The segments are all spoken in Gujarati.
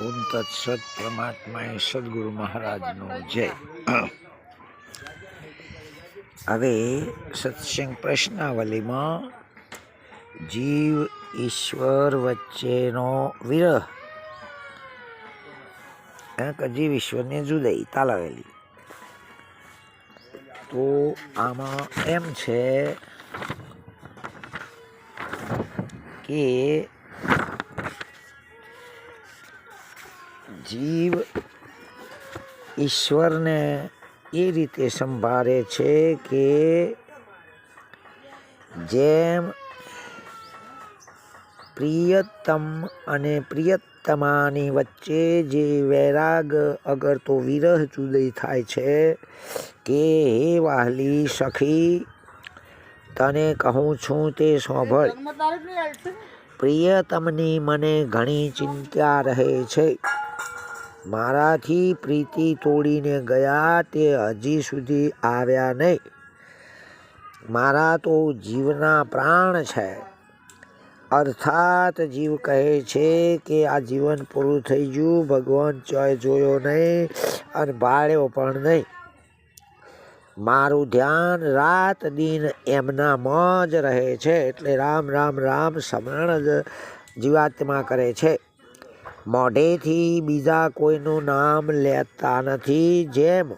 ઓમ તત્સત પરમાત્માએ સદગુરુ મહારાજનો જય. હવે સત્સંગ પ્રશ્નાવલીમાં જીવ ઈશ્વર વચ્ચેનો વિરહ. જીવ ઈશ્વરની જુદાઈ, તાલાવેલી. તો આમાં એમ છે કે જીવ ઈશ્વરને એ રીતે સંભાળે છે કે જેમ પ્રિયતમ અને પ્રિયતમાની વચ્ચે જે વૈરાગ અગર તો વિરહ જુદી થાય છે કે, હે વાહલી સખી, તને કહું છું તે સાંભળ. પ્રિયતમની મને ઘણી ચિંતા રહે છે. મારાથી પ્રીતિ તોડીને ગયા તે હજી સુધી આવ્યા નહીં. મારા તો જીવના પ્રાણ છે. અર્થાત જીવ કહે છે કે આ જીવન પૂરું થઈ ગયું, ભગવાન ચોય જોયો નહીં અને ભાળ્યો પણ નહીં. મારું ધ્યાન રાત દિન એમનામાં જ રહે છે એટલે રામ રામ રામ સમરણ જ જીવાત્મા કરે છે. મોઢેથી બીજા કોઈનું નામ લેતા નથી. જેમ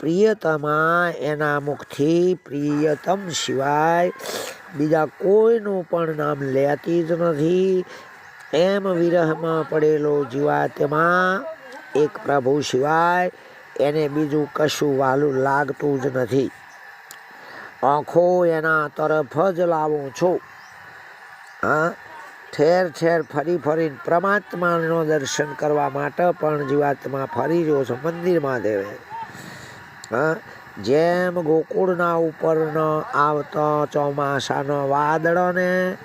પ્રિયતમા એના મુખથી પ્રિયતમ સિવાય બીજા કોઈનું પણ નામ લેતી જ નથી. એમ વિરહમાં પડેલો જીવાત્મા એક પ્રભુ સિવાય એને બીજું કશું વાલું લાગતું જ નથી. આંખો એના તરફ જ લાવું છું. હા ઠેર ઠેર ફરી ફરીને પરમાત્માનો દર્શન કરવા માટે પણ જીવાત્મા ફરી રહ્યો છે, મંદિરમાં દેવે. હા? જેમ ગોકુળના ઉપર ન આવતો ચોમાસાનો વાદળોને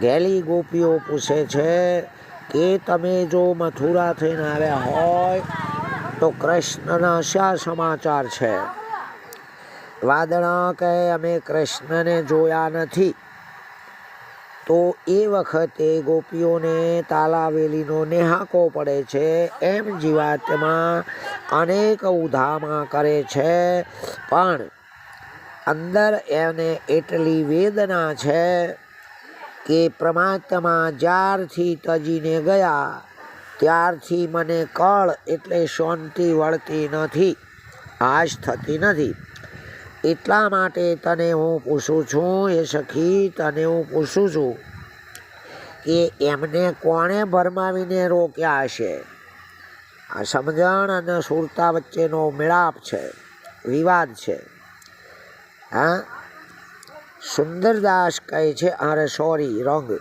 ગેલી ગોપીઓ પૂછે છે કે તમે જો મથુરા થઈને આવ્યા હોય તો કૃષ્ણના શા સમાચાર છે? વાદળા કહે, અમે કૃષ્ણને જોયા નથી. તો એ વખતે ગોપીઓને તાલાવેલીનો નેહાકો પડે છે. એમ જીવાતમાં અનેક ઉધામા કરે છે. પણ અંદર એને એટલી વેદના છે કે પ્રમાત્મા જ્યારથી તજીને ગયા, ત્યારથી મને કળ એટલે શાંતિ વળતી નથી આશ થતી નથી. એટલા માટે તને હું પૂછું છું, એ સખી, તને હું પૂછું છું કે એમને કોણે ભરમાવીને રોક્યા હશે? આ સમજણ અને સુરતા વચ્ચેનો મેળાપ છે, વિવાદ છે. હા? સુંદરદાસ કહે છે, અરે સોરી રોંગ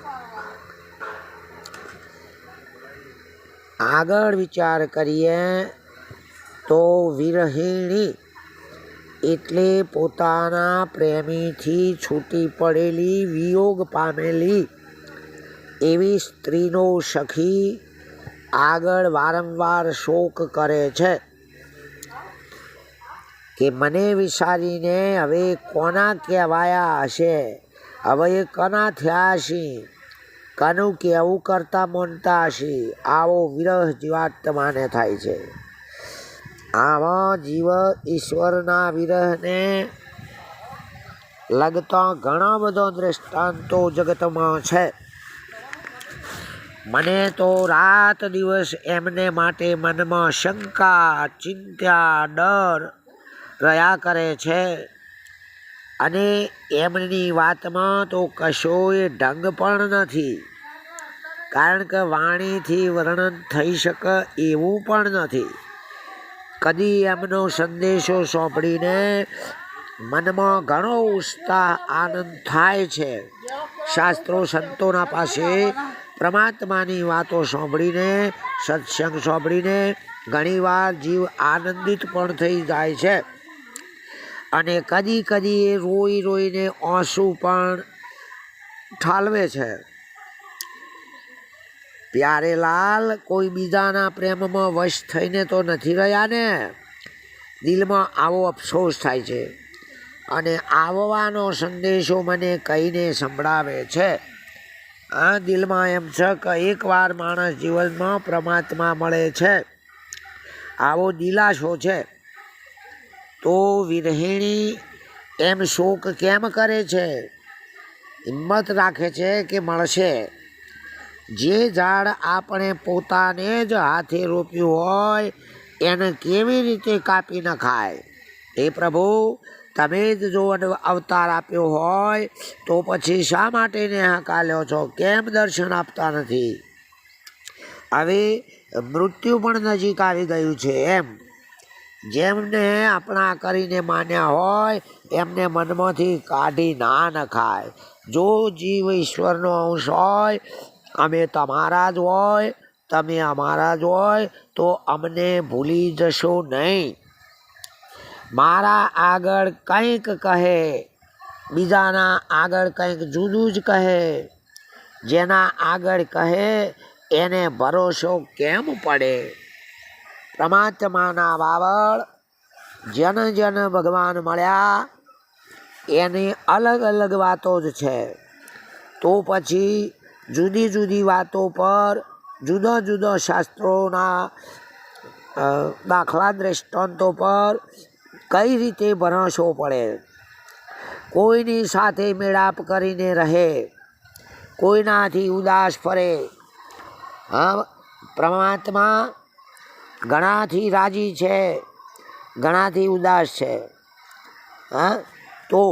આગળ વિચાર કરીએ તો વિરહિણી એટલે પોતાના પ્રેમીથી છૂટી પડેલી વિયોગ પામેલી એવી સ્ત્રીનો સખી આગળ વારંવાર શોક કરે છે કે મને વિચારીને, હવે કોના કહેવાયા હશે? હવે કના થયા હશે? કનું કહેવું કરતા મોનતા હશે? આવો વિરહ જીવાત્માને થાય છે. આવા જીવ ઈશ્વરના વિરહને લગતા ઘણા બધા દ્રષ્ટાંતો જગતમાં છે. મને તો રાત દિવસ એમને માટે મનમાં શંકા, ચિંતા, ડર રહ્યા કરે છે. અને એમની વાતમાં તો કશોય ઢંગ પણ નથી. કારણ કે વાણીથી વર્ણન થઈ શકે એવું પણ નથી. કદી એમનો સંદેશો સોંપડીને મનમાં ઘણો ઉત્સાહ આનંદ થાય છે. શાસ્ત્રો સંતોના પાસે પરમાત્માની વાતો સાંભળીને, સત્સંગ સાંભળીને ઘણીવાર જીવ આનંદિત પણ થઈ જાય છે. અને કદી કદી એ રોઈ રોઈને આંસુ પણ ઠાલવે છે. પ્યારે લાલ કોઈ બીજાના પ્રેમમાં વશ થઈને તો નથી રહ્યા ને? દિલમાં આવો અફસોસ થાય છે અને આવવાનો સંદેશો મને કહીને સંભળાવે છે. આ દિલમાં એમ છે કે એકવાર માણસ જીવનમાં પરમાત્મા મળે છે, આવો દિલાસો છે, તો વિરહિણી એમ શોક કેમ કરે છે? હિંમત રાખે છે કે મળશે? જે ઝાડ આપણે પોતાને જ હાથે રોપ્યું હોય, એને કેવી રીતે કાપી નખાય એ પ્રભુ, તમે જ જો અવતાર આપ્યો હોય, તો પછી શા માટે ને હાકાલ્યો છો? કેમ દર્શન આપતા નથી? હવે મૃત્યુ પણ નજીક આવી ગયું છે એમ. જેમને આપણા કરીને માન્યા હોય, એમને મનમાંથી કાઢી ના નખાય જો જીવ ઈશ્વરનો અંશ હોય અમે તમારા જ હોય, તમે અમારા જ હોય, તો અમને ભૂલી જશો નહીં. મારા આગળ કંઈક કહે, બીજાના આગળ કંઈક જુદું જ કહે. જેના આગળ કહે, એને ભરોસો કેમ પડે? પરમાત્માના વાવળ જન જન ભગવાન મળ્યા, એની અલગ અલગ વાતો જ છે. તો પછી જુદી જુદી વાતો પર જુદા જુદા શાસ્ત્રોના દાખલા દ્રષ્ટાંતો પર કઈ રીતે ભરોસો પડે? કોઈની સાથે મેળાપ કરીને રહે, કોઈનાથી ઉદાસ ફરે. હા, પરમાત્મા ઘણાથી રાજી છે, ઘણાથી ઉદાસ છે. હા, તો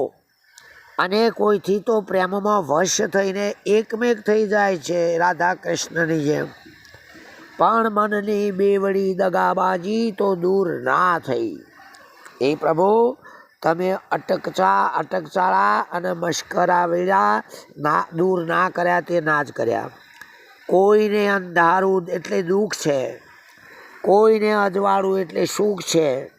અને કોઈથી તો પ્રેમમાં વશ થઈને એકમેક થઈ જાય છે રાધા કૃષ્ણની જેમ. પણ મનની બેવડી દગાબાજી તો દૂર ના થઈ. એ પ્રભુ, તમે અટકચા, અટકચાળા અને મશ્કરા વેળા ના, દૂર ના કર્યા તે ના જ કર્યા. કોઈને અંધારું એટલે દુઃખ છે, કોઈને અજવાળું એટલે સુખ છે.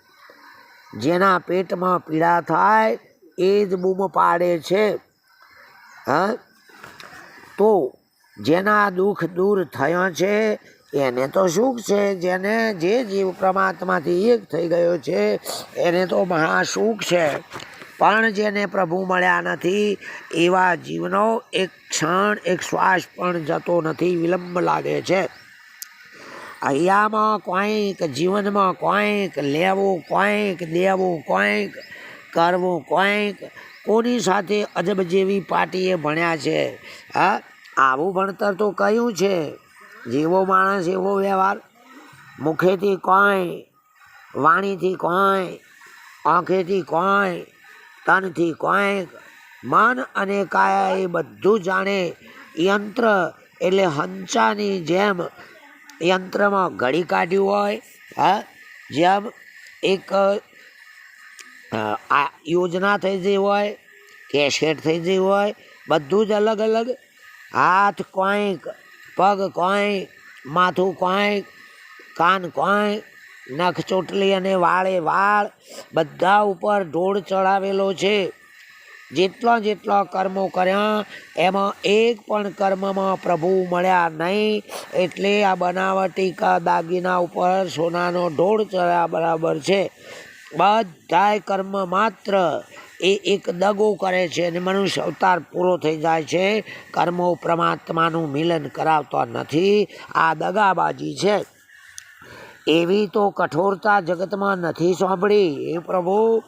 જેના પેટમાં પીડા થાય એ જ બૂમ પાડે છે, હા? તો જેના દુઃખ દૂર થયો છે, એને તો સુખ છે, જેને જે જીવ પરમાત્માથી એક થઈ ગયો છે, એને તો મહાસુખ છે. પણ જેને પ્રભુ મળ્યા નથી, એવા જીવનો એક ક્ષણ, એક શ્વાસ પણ જતો નથી, વિલંબ લાગે છે. અહીંયામાં કોઈક જીવનમાં કોઈક લેવું, કોઈક દેવું, કોઈક કરવું કોઈક કોની સાથે અજબ જેવી પાર્ટીએ ભણ્યા છે? હા, આવું ભણતર તો કયું છે? જેવો માણસ, એવો વ્યવહાર. મુખેથી કોઈ, વાણીથી કોઈ, આંખેથી કોઈ, તનથી કોઈક મન અને કાયા એ બધું જાણે યંત્ર એટલે હંચાની જેમ યંત્રમાં ઘડી કાઢ્યું હોય, હા, જેમ એક આ યોજના થઈ જઈ હોય કેસેટ થઈ જઈ હોય, બધું જ અલગ અલગ. હાથ કોઈક, પગ કોઈક, માથું કોઈક, કાન કોઈક, નખ ચોટલી અને વાળે વાળ બધા ઉપર ઢોળ ચડાવેલો છે. જેટલા જેટલા કર્મો કર્યા, એમાં એક પણ કર્મમાં પ્રભુ મળ્યા નહીં, એટલે આ બનાવટી દાગીના ઉપર સોનાનો ઢોળ ચડ્યા બરાબર છે. બધાય કર્મ માત્ર એ એક દગો કરે છે અને મનુષ્ય અવતાર પૂરો થઈ જાય છે. કર્મો પરમાત્માનું મિલન કરાવતા નથી. આ દગાબાજી છે. એવી તો કઠોરતા જગતમાં નથી સાંભળી એ પ્રભુ?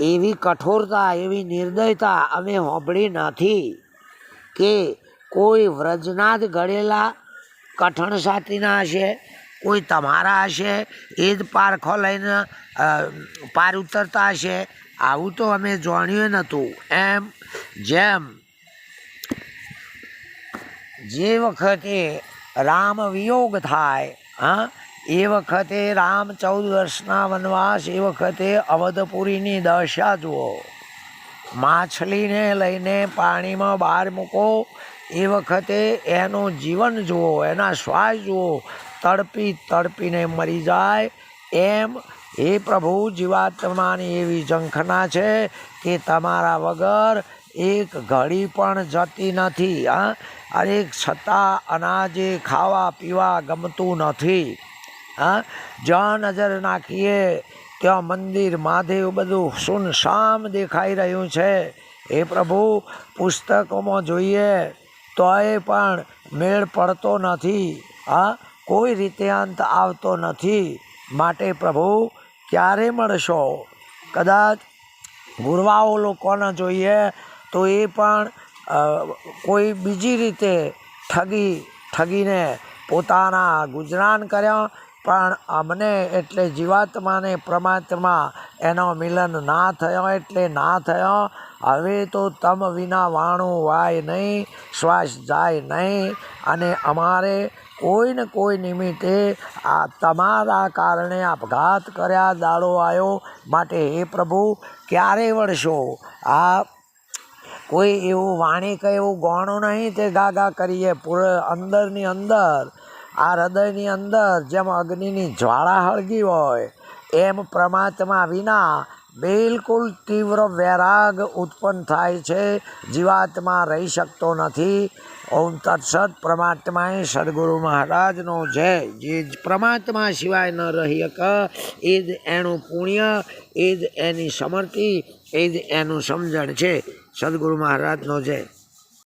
એવી કઠોરતા, એવી નિર્દયતા અમે સાંભળી નથી કે કોઈ વ્રજના જ ઘડેલા કઠણ સાથીના હશે. કોઈ તમારા હશે, એ જ પારખો લઈને પાર ઉતરતા હશે. આવું તો અમે જાણ્યું નહોતું. એમ, જેમ, જે વખતે રામ વિયોગ થાય, હા, એ વખતે રામ ચૌદ વર્ષના વનવાસ, એ વખતે અવધપુરીની દશા જુઓ. માછલીને લઈને પાણીમાં બહાર મૂકો, એ વખતે એનું જીવન જુઓ, એના શ્વાસ જુઓ તડપી તડપીને મરી જાય. એમ, હે પ્રભુ, જીવાત્માની એવી ઝંખના છે કે તમારા વગર એક ઘડી પણ જતી નથી, હા? અને છતાં અનાજે ખાવા પીવા ગમતું નથી, હા? જ્યાં નજર નાખીએ ત્યાં મંદિર, મહાદેવ બધું સુનસામ દેખાઈ રહ્યું છે. એ પ્રભુ, પુસ્તકોમાં જોઈએ તોય પણ મેળ પડતો નથી, હા? કોઈ રીતે અંત આવતો નથી. માટે પ્રભુ ક્યારે મળશો? કદાચ ગુરવાઓ લોકોને જોઈએ તો એ પણ કોઈ બીજી રીતે ઠગી, ઠગીને પોતાના ગુજરાન કર્યા, પણ અમને એટલે જીવાત્માને પરમાત્મા એનો મિલન ના થયો એટલે ના થયો. હવે તો તમ વિના વાણું વાય નહીં, શ્વાસ જાય નહીં. અને અમારે કોઈ ને કોઈ નિમિત્તે આ તમારા કારણે આપઘાત કર્યા દાડો આવ્યો માટે હે પ્રભુ, ક્યારે વળશો? આ કોઈ એવું વાણી કે એવું ગોણું નહીં તે ગાગા કરીએ. પૂરે અંદરની અંદર, આ હૃદયની અંદર જેમ અગ્નિની જ્વાળા હળગી હોય, એમ પ્રમાત્મા વિના બિલકુલ તીવ્ર વૈરાગ ઉત્પન્ન થાય છે. જીવાત્મા રહી શકતો નથી. ઓમ તત્સદ પરમાત્માએ સદગુરુ મહારાજનો જય. જે પરમાત્મા સિવાય ન રહી શક એ જ એનું પુણ્ય, એ જ એની સમર્થિ એ જ એનું સમજણ છે. સદગુરુ મહારાજનો જય.